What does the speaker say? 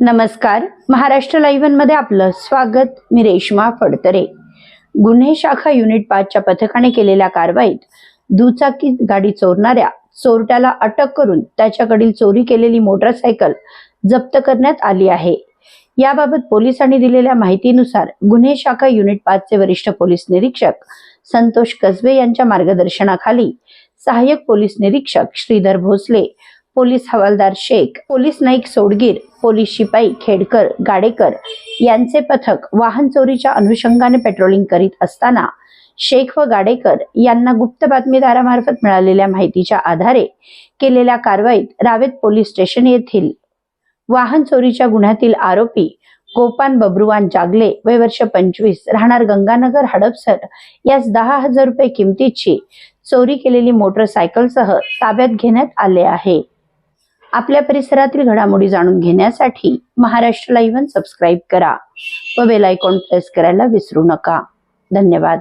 नमस्कार. महाराष्ट्र लाईव्हनमध्ये आपलं स्वागत. मी रेश्मा फडतरे. गुन्हे शाखा युनिट पाचच्या पथकाने केलेल्या कारवाईत दुचाकी गाडी चोरणाऱ्या चोरट्याला अटक करून त्याच्याकडील चोरी केलेली मोटरसायकल जप्त करण्यात आली आहे. याबाबत पोलिसांनी दिलेल्या माहितीनुसार गुन्हे शाखा युनिट पाचचे वरिष्ठ पोलीस निरीक्षक संतोष कसबे यांच्या मार्गदर्शनाखाली सहाय्यक पोलीस निरीक्षक श्रीधर भोसले पोलीस हवालदार शेख पोलीस नाईक सोडगीर पोलीस शिपाई खेडकर गाडेकर यांचे पथक वाहन चोरीच्या अनुषंगाने पेट्रोलिंग करीत असताना शेख व गाडेकर यांना गुप्त बातमीदारामार्फत मिळालेल्या माहितीच्या आधारे केलेल्या कारवाईत रावेत पोलीस स्टेशन येथील वाहन चोरीच्या गुन्ह्यातील आरोपी गोपान बब्रुवान जागले वय वर्ष पंचवीस राहणार गंगानगर हडपसर. यास दहा हजार रुपये किमतीची चोरी केलेली मोटरसायकलसह ताब्यात घेण्यात आले आहे. आपल्या परिसरातील घडामोडी जाणून घेण्यासाठी महाराष्ट्र लाईव्ह सबस्क्राईब करा व बेल आयकॉन प्रेस करायला विसरू नका. धन्यवाद.